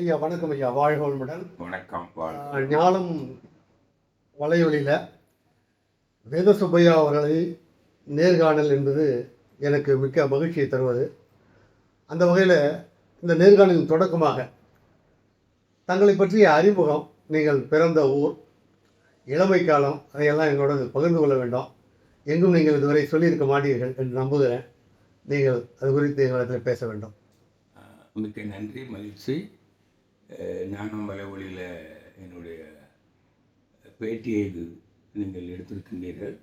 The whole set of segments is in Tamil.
ஐயா வணக்கம் ஐயா. வாழ்க. வளமுடன் வணக்கம் ஞானம் வலையொலியில் வேத சுப்பையா அவர்களை நேர்காணல் என்பது எனக்கு மிக்க மகிழ்ச்சியை தருவது. அந்த வகையில் இந்த நேர்காணலின் தொடக்கமாக தங்களை பற்றிய அறிமுகம் நீங்கள் பிறந்த ஊர் இளமை காலம் அதையெல்லாம் எங்களோட பகிர்ந்து கொள்ள வேண்டும். எங்கும் நீங்கள் இதுவரை சொல்லியிருக்க மாட்டீர்கள் என்று நம்புகிறேன். நீங்கள் அது குறித்து எங்களிடத்தில் பேச வேண்டும். மிக்க நன்றி மகிழ்ச்சி. ஞானம் வலை ஒளியில் என்னுடைய பேட்டியை இது நீங்கள் எடுத்திருக்கின்றீர்கள்.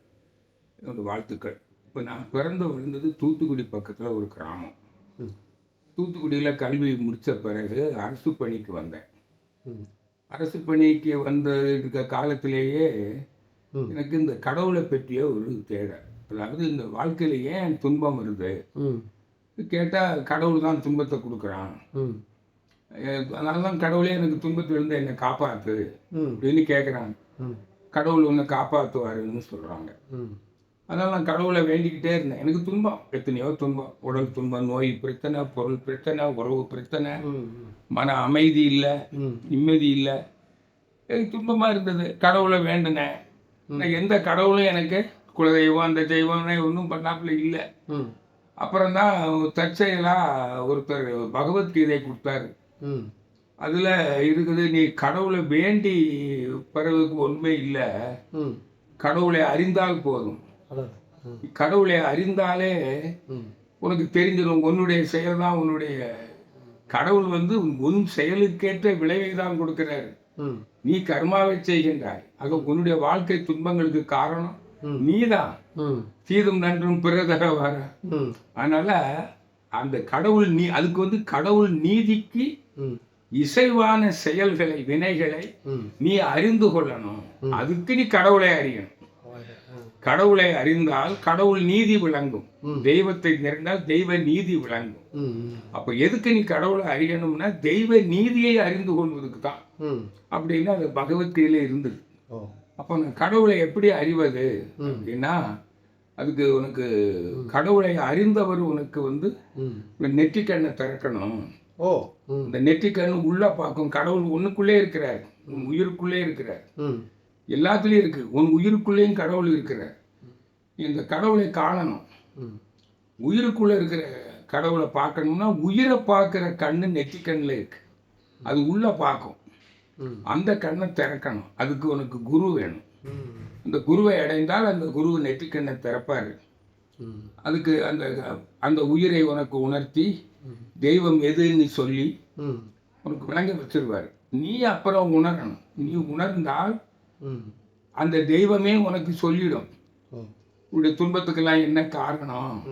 என்னுடைய வாழ்த்துக்கள். இப்போ நான் பிறந்து விழுந்தது தூத்துக்குடி பக்கத்தில் ஒரு கிராமம். தூத்துக்குடியில் கல்வி முடித்த பிறகு அரசு பணிக்கு வந்தேன். அரசு பணிக்கு வந்த இருக்க காலத்திலேயே. எனக்கு இந்த கடவுளை பற்றிய ஒரு தேடல். அதாவது இந்த வாழ்க்கையில் ஏன் துன்பம் வருது? ம். கேட்டால் கடவுள் தான் துன்பத்தை கொடுக்குறான். அதனால தான் கடவுளே எனக்கு துன்பத்திலிருந்து என்னை காப்பாற்று அப்படின்னு கேட்குறாங்க கடவுள் உன்னை காப்பாற்றுவாருன்னு சொல்கிறாங்க அதனால் நான் கடவுளை வேண்டிக்கிட்டே இருந்தேன். எனக்கு துன்பம். எத்தனையோ துன்பம். உடல் துன்பம் நோய் பிரச்சனை பொருள் பிரச்சனை உறவு பிரச்சனை. மன அமைதி இல்லை. நிம்மதி இல்லை. எனக்கு துன்பமாக இருந்தது. கடவுளை வேண்டினேன். நான் எந்த கடவுளும் எனக்கு குலதெய்வம் அந்த தெய்வம் ஒன்றும் பண்ணாப்புல இல்லை. ம். அப்புறம் தான் தற்செயலாக ஒருத்தர் பகவத்கீதை கொடுத்தாரு. அதில் இருக்குது நீ கடவுளை வேண்டி பிறகுக்கு உண்மை இல்லை. ம். கடவுளை அறிந்தால் போதும். கடவுளை அறிந்தாலே உனக்கு தெரிஞ்சிடும் உன்னுடைய செயல் தான் உன்னுடைய. கடவுள் வந்து உன் செயலுக்கேற்ற விளைவை தான் கொடுக்கிறாரு. நீ கர்மாவை செய்கின்றாய். ஆக உன்னுடைய வாழ்க்கை துன்பங்களுக்கு காரணம். நீதான். தீதும் நன்றும் பிறதர வர. அதனால அந்த கடவுள் நீ அதுக்கு வந்து கடவுள் நீதிக்கு இசைவான செயல்களை வினைகளை நீ அறிந்து கொள்ளணும். அதுக்கு நீ கடவுளை அறியணும். கடவுளை அறிந்தால் கடவுள் நீதி விளங்கும். தெய்வத்தை நிறைந்தால் தெய்வ நீதி விளங்கும். அப்போ எதுக்கு நீ கடவுளை அறியணும்னா தெய்வ நீதியை அறிந்து கொள்வதுக்கு தான். அப்படின்னு அது பகவத்கீதையில இருந்தது. அப்போ கடவுளை எப்படி அறிவது. அப்படின்னா அதுக்கு உனக்கு கடவுளை அறிந்தவர் உனக்கு வந்து நெற்றிக்கண்ணை திறக்கணும். ஓ. இந்த நெற்றிக்கண்ணு உள்ள பார்க்கும் கடவுள் உனக்குள்ளே இருக்கிறார். உன் உயிருக்குள்ளே இருக்கிறார். ம். எல்லாத்துலேயும் இருக்கு. உன் உயிருக்குள்ளேயும் கடவுள் இருக்கிறார். இந்த கடவுளை காணணும். உயிருக்குள்ள இருக்கிற கடவுளை பார்க்கணும்னா உயிரை பார்க்குற கண்ணு நெற்றி கண்ணில் இருக்கு அது உள்ள பார்க்கும். அந்த கண்ணை திறக்கணும். அதுக்கு உனக்கு குரு வேணும். ம். அந்த குருவை அடைந்தால் அந்த குரு நெற்றி கண்ணை திறப்பார். அதுக்கு அந்த அந்த உயிரை உனக்கு உணர்த்தி தெய்வம் எதுன்னு சொல்லி உனக்கு விளங்க வச்சிருவார். நீ அப்புறம் உணரணும். நீ உணர்ந்தால் அந்த தெய்வமே உனக்கு சொல்லிடும். உன்னுடைய துன்பத்துக்கெல்லாம் என்ன காரணம்?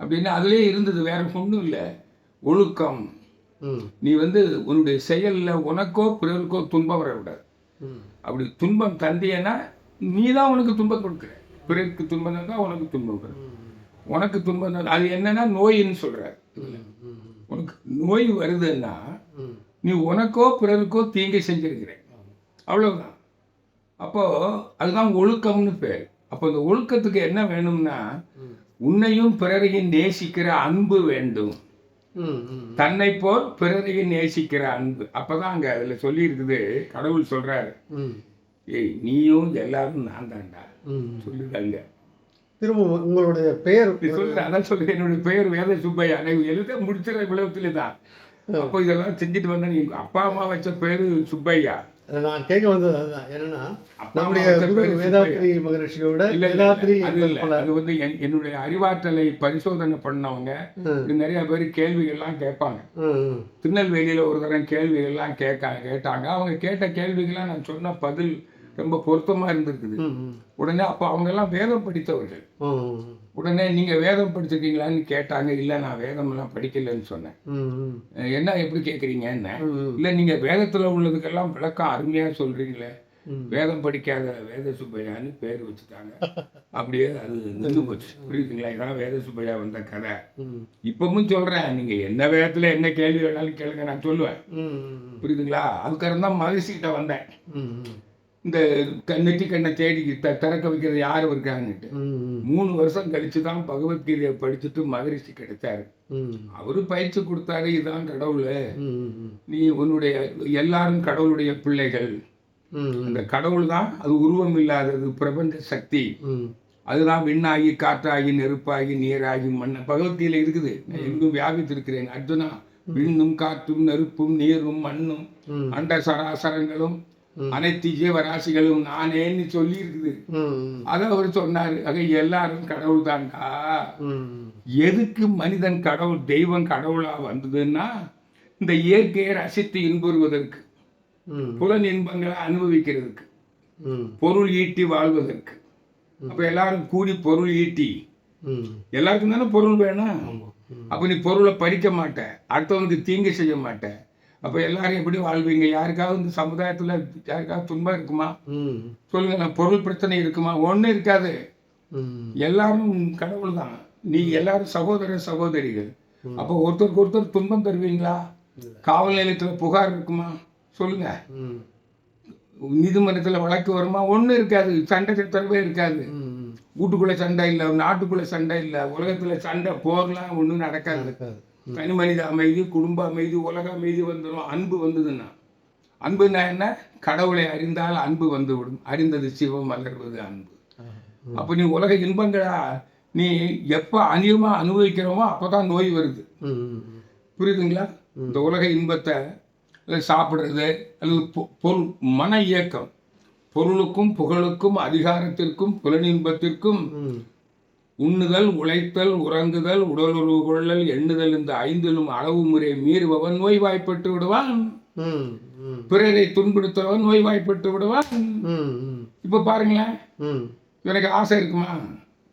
அப்படின்னு அதிலே இருந்தது. வேற ஒன்றும் இல்லை. ஒழுக்கம். நீ வந்து உன்னுடைய செயலில் உனக்கோ பிறருக்கோ துன்பம் வரக்கூடாது. ம் அப்படி துன்பம் தந்தியன்னா நீ தான் உனக்கு துன்பம் கொடுக்குற. பிறருக்கு துன்பம் தான் உனக்கு துன்பம் வரும் உனக்கு துன்பம் தான். அது என்னன்னா நோயின்னு சொல்கிறார் உனக்கு நோய் வருதுன்னா நீ உனக்கோ பிறருக்கோ தீங்கை செஞ்சிருக்கிற அவ்வளவுதான். அப்போ அதுதான் ஒழுக்கம்னு பேர். அப்போ இந்த ஒழுக்கத்துக்கு என்ன வேணும்னா உன்னையும் பிறரையும் நேசிக்கிற அன்பு வேண்டும். தன்னை போல் பிறரையும் நேசிக்கிற அன்பு. அப்பதான் அங்க அதுல சொல்லி இருக்குது கடவுள் சொல்றாரு. ஏய் நீயும் எல்லாரும் நான் தான்டா சொல்லுதாங்க திரும்ப உங்களுடைய பெயர் சொல்லுற அதான் சொல்லுது என்னுடைய பெயர் வேத சுப்பையா. நான் எழுத முடிச்சிட விளவத்துல தான். அப்போ இதெல்லாம் செஞ்சுட்டு வந்தேன் எங்க அப்பா அம்மா வச்ச பேரு சுப்பையா. நான் கேட்க வந்தது அதுதான். என்னன்னா நம்முடைய வேதாத்ரி மகரிஷியோட அது வந்து என்- என்னுடைய அறிவாற்றலை பரிசோதனை பண்ணவங்க. நிறைய பேர் கேள்விகள்லாம் கேட்பாங்க. திருநெல்வேலியில் ஒரு தரம் கேள்விகள்லாம் கேட்க கேட்டாங்க. அவங்க கேட்ட கேள்விகள்லாம் நான் சொன்ன பதில் ரொம்ப பொருத்தமாக இருந்திருக்குது. உடனே அப்போ அவங்கெல்லாம் வேதம் படித்தவர்கள். உடனே நீங்கள் வேதம் படிச்சிருக்கீங்களான்னு கேட்டாங்க. இல்லை நான் வேதமெல்லாம் படிக்கலைன்னு சொன்னேன். என்ன எப்படி கேட்குறீங்க என்ன ம். இல்லை நீங்கள் வேதத்தில் உள்ளதுக்கெல்லாம் விளக்கம் அருமையாக சொல்கிறீங்களே. வேதம் படிக்காத வேத சுப்பையான்னு பேர் வச்சுட்டாங்க. அப்படியே அது நின்று போச்சு. புரியுதுங்களா? இதான் வேத சுப்பையா வந்த கதை. இப்பவும் சொல்கிறேன் நீங்கள் என்ன வேதத்தில் என்ன கேள்வி வேணாலும் கேளுங்க நான் சொல்லுவேன். புரியுதுங்களா? அதுக்கப்புறம் தான் மகிழ்ச்சிக்கிட்ட வந்தேன். இந்த க- நெற்றி கண்ணை தேடி த திறக்க வைக்கிறது யார் ம், மூணு வருஷம் கழிச்சு தான் பகவத்கீதையை படிச்சுட்டு மகரிஷி கிடைச்சாரு. அவரு பயிற்சி கொடுத்தாரு இதான் கடவுள். நீ உன்னுடைய எல்லாரும் கடவுளுடைய பிள்ளைகள். அந்த கடவுள் தான் அது உருவம் இல்லாதது பிரபஞ்ச சக்தி. அதுதான் விண்ணாகி காற்றாகி நெருப்பாகி நீராகி மண்ண பகவத்கீதையில இருக்குது. நான் எங்கும் வியாபித்திருக்கிறேன். அர்ஜுனா விண்ணும் காற்றும் நெருப்பும் நீரும் மண்ணும் அண்ட சராசரங்களும் அனைத்து ஜீவராசிகளும் நானேன்னு சொல்லி இருக்குது அதை அவர் சொன்னாரு. ஆக எல்லாரும் கடவுள் தான்டா எதுக்கு மனிதன் கடவுள் தெய்வம் கடவுளா வந்ததுன்னா இந்த இயற்கையை ரசித்து இன்புறுவதற்கு புலன் இன்பங்களை அனுபவிக்கிறதுக்கு பொருள் ஈட்டி வாழ்வதற்கு. அப்ப எல்லாரும் கூடி பொருள் ஈட்டி. எல்லாருக்கும் தானே பொருள் வேணும்? அப்ப நீ பொருளை பறிக்க மாட்ட. அடுத்தவனுக்கு தீங்கு செய்ய மாட்ட. அப்ப எல்லாரும் எப்படி வாழ்வீங்க? யாருக்காவது இந்த சமுதாயத்துல யாருக்காவது துன்பம் இருக்குமா? சொல்லுங்க நான் பொருள் பிரச்சனை இருக்குமா? ஒண்ணும் இருக்காது. எல்லாரும் கடவுள் தான் நீ எல்லாரும் சகோதர சகோதரிகள். அப்போ ஒருத்தருக்கு ஒருத்தர் துன்பம் தருவீங்களா? காவல் நிலையத்துல புகார் இருக்குமா? சொல்லுங்க. நீதிமன்றத்துல வழக்கு வருமா? ஒண்ணும் இருக்காது. சண்டை சச்சரவே இருக்காது. வீட்டுக்குள்ள சண்டை இல்லை நாட்டுக்குள்ள சண்டை இல்லை உலகத்துல சண்டை போர்லாம் ஒண்ணும் நடக்காது. தனி மனித அமைதி குடும்ப அமைதி உலக அமைதி வந்துடும் அன்பு வந்ததுன்னா. அன்புன்னா என்ன? கடவுளை அறிந்தால் அன்பு வந்துவிடும். அறிந்தது சிவம் மலர்வது அன்பு. அப்போ நீ உலக இன்பங்களா? நீ எப்போ அதிகமா அனுபவிக்கிறோமோ அப்பதான் நோய் வருது. புரியுதுங்களா? இந்த உலக இன்பத்தை சாப்பிட்றது அல்லது பொருள் மன இயக்கம். பொருளுக்கும் புகழுக்கும் அதிகாரத்திற்கும் புலனின்பத்திற்கும் உண்ணுதல் உழைத்தல் உறங்குதல் உடலுறவு கொள்ளல் எண்ணுதல் இந்த ஐந்திலும் அளவு முறை மீறுபவன் நோய்வாய்ப்பட்டு விடுவான். பிறரை துன்புறுத்துறவன் நோய்வாய்ப்பட்டு விடுவான். இப்போ பாருங்களேன். ம், எனக்கு ஆசை இருக்குமா?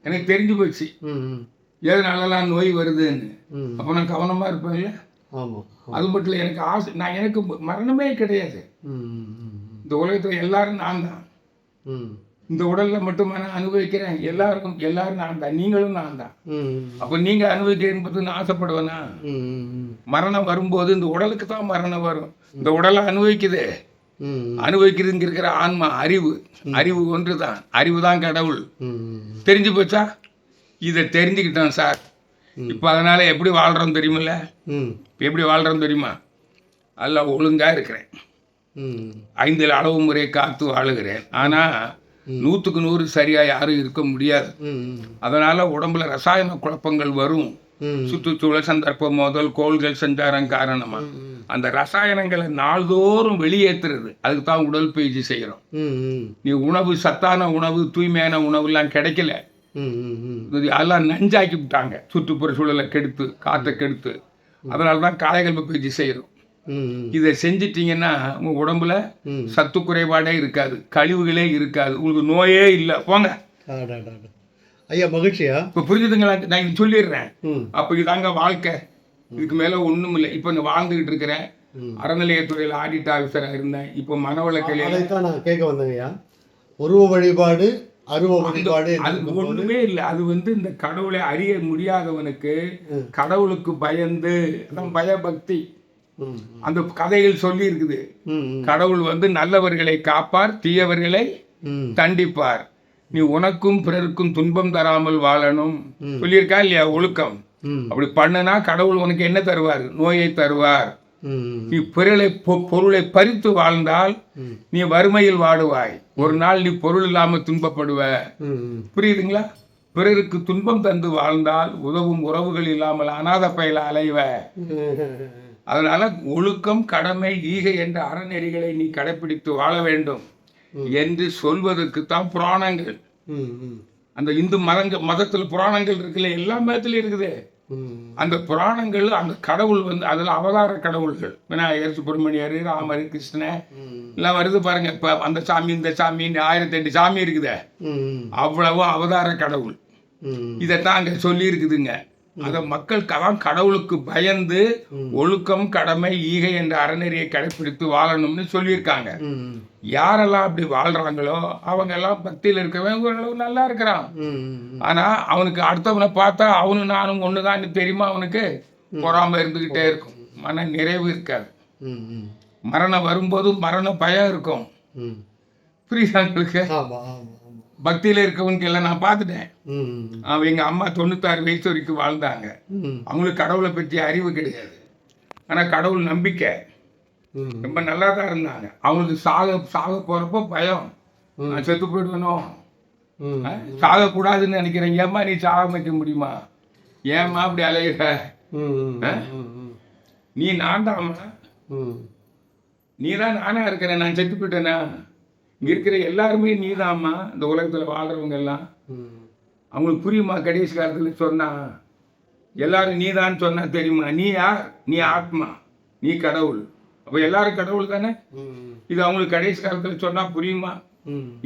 எனக்கு தெரிஞ்சு போச்சு. எதனாலலாம் நோய் வருதுன்னு. அப்போ நான் கவனமாக இருப்பேன்ல. அது மட்டும் இல்லை எனக்கு ஆசை நான் எனக்கு மரணமே கிடையாது. இந்த உலகத்தில் எல்லாரும் நான் தான். ம், இந்த உடல்ல மட்டுமா நான் அனுபவிக்கிறேன். எல்லாருக்கும் எல்லாரும் நான் தான் நீங்களும் நான் தான் அப்போ நீங்கள் அனுபவிக்கிறேன்னு ஆசைப்படுவேனா? மரணம் வரும்போது இந்த உடலுக்கு தான் மரணம் வரும். இந்த உடலை அனுபவிக்குது. அனுபவிக்கிறதுங்க இருக்கிற ஆன்மா அறிவு. அறிவு ஒன்று தான் அறிவு தான் கடவுள் தெரிஞ்சு போச்சா? இதை தெரிஞ்சுக்கிட்டோம் சார். இப்போ அதனால எப்படி வாழ்கிறோம் தெரியுமில்ல? எப்படி வாழ்கிறோம் தெரியுமா? அல்ல ஒழுங்காக இருக்கிறேன். ஐந்தில் அளவு முறை காத்து வாழுகிறேன். ஆனால் நூற்றுக்கு நூறு சரியாக யாரும் இருக்க முடியாது. அதனால் உடம்புல ரசாயன குழப்பங்கள் வரும். சுற்றுச்சூழல் சந்தர்ப்பம் மோதல் கோள்கள் சஞ்சாரம் காரணமா. அந்த ரசாயனங்களை நாள்தோறும் வெளியேற்றுறது. அதுக்கு தான் உடற்பயிற்சி செய்கிறோம் ம், ம், நீ உணவு சத்தான உணவு தூய்மையான உணவுலாம் கிடைக்கல. அதெல்லாம் நஞ்சாக்கி விட்டாங்க. சுற்றுப்புற சூழலை கெடுத்து காற்றை கெடுத்து. அதனால தான் காயகல்ப பயிற்சி செய்கிறோம் இதை செஞ்சிட்டிங்கன்னா உங்கள் உடம்புல. சத்து குறைபாடே இருக்காது கழிவுகளே இருக்காது. உங்களுக்கு நோயே இல்லை. போங்க. ஐயா மகிழ்ச்சியா? இப்போ புரிஞ்சுதுங்களா? நான் இது சொல்லிடுறேன். அப்போ இதாங்க வாழ்க்கை. இதுக்கு மேலே ஒன்றும் இல்லை. இப்போ நான் வாழ்ந்துகிட்டு இருக்கிறேன். அறநிலையத்துறையில் ஆடிட் ஆஃபீஸராக இருந்தேன். இப்போ மனவளக்கலையில் அதைத்தான் நான் கேட்க வந்தேங்க ஐயா. உருவ வழிபாடு அருவ வழிபாடு அது ஒண்ணுமே இல்லை. அது வந்து இந்த கடவுளை அறிய முடியாதவனுக்கு. கடவுளுக்கு பயந்து அதான் பயபக்தி. அந்த கதைகள் சொல்லி இருக்குது கடவுள் வந்து நல்லவர்களை காப்பார் தீயவர்களை தண்டிப்பார். நீ உனக்கும் பிறருக்கும் துன்பம் தராமல் வாழணும். சொல்லியிருக்கா இல்லையா? ஒழுக்கம். அப்படி பண்ணுனா கடவுள் உனக்கு என்ன தருவார்? நோயை தருவார். நீ பொருளை பொ- பொருளை பறித்து வாழ்ந்தால் நீ வறுமையில் வாடுவாய். ஒரு நாள் நீ பொருள் இல்லாமல் துன்பப்படுவ. புரியுதுங்களா? பிறருக்கு துன்பம் தந்து வாழ்ந்தால் உதவும் உறவுகள் இல்லாமல் அநாத பயில அலைவ. அதனால ஒழுக்கம் கடமை ஈகை என்ற அறநெறிகளை நீ கடைப்பிடித்து வாழ வேண்டும் என்று சொல்வதற்கு தான் புராணங்கள் அந்த இந்து மதங்க மதத்தில் புராணங்கள் இருக்குல்ல எல்லா மதத்துலையும் இருக்குது. அந்த புராணங்கள் அந்த கடவுள் வந்து அதில் அவதார கடவுள்கள். விநாயகர் சுப்பிரமணியர் ராமர் கிருஷ்ணன் எல்லாம் வருது பாருங்க. இப்போ அந்த சாமி இந்த சாமி ஆயிரத்தி எட்டு சாமி இருக்குதே. அவ்வளவு அவதார கடவுள். இதைத்தான் அங்கே சொல்லி இருக்குதுங்க அதை மக்கள் கதான் கடவுளுக்கு பயந்து ஒழுக்கம் கடமை ஈகை என்ற அறநெறியை கடைப்பிடித்து வாழணும்னு சொல்லியிருக்காங்க. யாரெல்லாம் அப்படி வாழ்றாங்களோ அவங்க எல்லாம் பக்தியில் இருக்கவன் ஓரளவு நல்லா இருக்கிறான். ஆனா அவனுக்கு அடுத்தவனை பார்த்தா அவனு நானும் ஒண்ணுதான். தெரியுமா அவனுக்கு? பொறாம இருந்துகிட்டே இருக்கும். மன நிறைவு இருக்காது. மரணம் வரும்போது மரண பயம் இருக்கும். புரியுதா பக்தியில் இருக்கவங்க எல்லாம் நான் பார்த்துட்டேன். அவன் எங்கள் அம்மா தொண்ணூத்தாறு வயசு வரைக்கும் வாழ்ந்தாங்க. அவங்களுக்கு கடவுளை பற்றி அறிவு கிடையாது. ஆனால் கடவுள் நம்பிக்கை. ரொம்ப நல்லா தான் இருந்தாங்க. அவங்களுக்கு சாக சாக போகிறப்போ பயம். நான் செத்து போயிடுவேனோ? சாகக்கூடாதுன்னு நினைக்கிறேன். ஏம்மா நீ சாக வைக்க முடியுமா? ஏம்மா அப்படி அலையிற? நீ நான் தாம்மா நீ தான் நானா இருக்கிறேன். நான் செத்து போயிட்டேனா? இங்கே இருக்கிற எல்லாருமே நீ தாம்மா இந்த உலகத்தில் வாழ்கிறவங்க எல்லாம் அவங்களுக்கு புரியுமா? கடைசி காலத்தில் சொன்னா எல்லாரும் நீ தான் சொன்னா தெரியுமா? நீ யார்? நீ ஆத்மா. நீ கடவுள். அப்போ எல்லாரும் கடவுள் தானே? இது அவங்களுக்கு கடைசி காலத்தில் சொன்னா புரியுமா?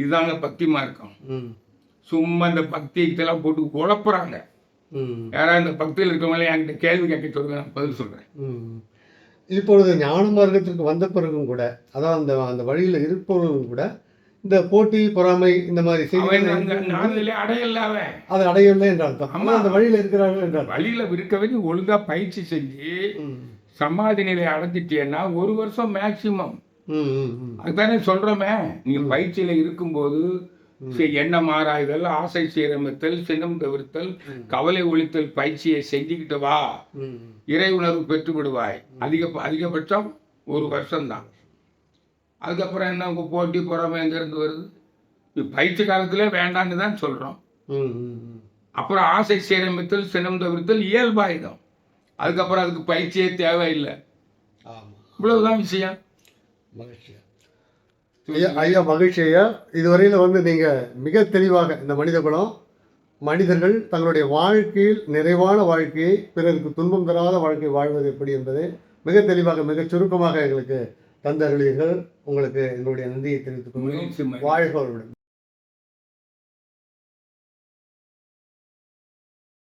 இதுதாங்க பக்தி மார்க்கம். ம் சும்மா இந்த பக்தி இதெல்லாம் போட்டு குழப்புறாங்க. ம் யாராவது இந்த பக்தியில் இருக்கவங்களே என்கிட்ட கேள்வி கேட்க சொல்லுங்க நான் பதில் சொல்கிறேன் இப்பொழுது ஞான மார்க்கத்திற்கு வந்த பிறகும் கூட அதாவது அந்த அந்த வழியில் இருப்பவர்களும் கூட இந்த போட்டி பொறாமை இந்த மாதிரி அவன் செய்திகள் அந்த நாளிலே அடையல அவன். அதை அடையவில்லை என்ற அர்த்தம். ஆனால் அந்த வழியில் இருக்கிறார்கள் என்ற அர்த்தம் வழியில இருக்கவே நீ ஒழுங்கா பயிற்சி செஞ்சு. சமாதி நிலை அடைஞ்சிட்டேன்னா ஒரு வருஷம் மேக்சிமம். அதுதானே சொல்றோமே. நீங்க பயிற்சியில இருக்கும்போது எண்ணம் ஆராய்தல் ஆசை சீரமைத்தல் சினம் தவிர்த்தல் கவலை ஒழித்தல் பயிற்சியை செஞ்சுக்கிட்டு வா. இறை உணர்வு பெற்று விடுவாய் அதிக அதிகபட்சம் ஒரு வருஷம்தான். அதுக்கப்புறம் என்ன போட்டி பொறாமை எங்கேருந்து வருது? பயிற்சி காலத்திலே வேண்டான்னு தான் சொல்கிறோம். அப்புறம் ஆசை சீரமைத்தல் சினம் தவிர்த்தல் இயல்பாயுதம். அதுக்கப்புறம் அதுக்கு பயிற்சியே தேவையில்லை. இவ்வளவுதான் விஷயம். மகிழ்ச்சி ஐயா ஐயா மகிழ்ச்சி ஐயா. இதுவரையில் வந்து நீங்கள் மிக தெளிவாக இந்த மனித குலம் மனிதர்கள் தங்களுடைய வாழ்க்கையில் நிறைவான வாழ்க்கையை பிறருக்கு துன்பம் தராத வாழ்க்கை வாழ்வது எப்படி என்பதை மிக தெளிவாக மிகச் சுருக்கமாக எங்களுக்கு தந்தருளீர்கள் உங்களுக்கு எங்களுடைய நன்றியை தெரிவித்துக் கொள்கிறோம். முயற்சி வாழ்க வளமுடன்.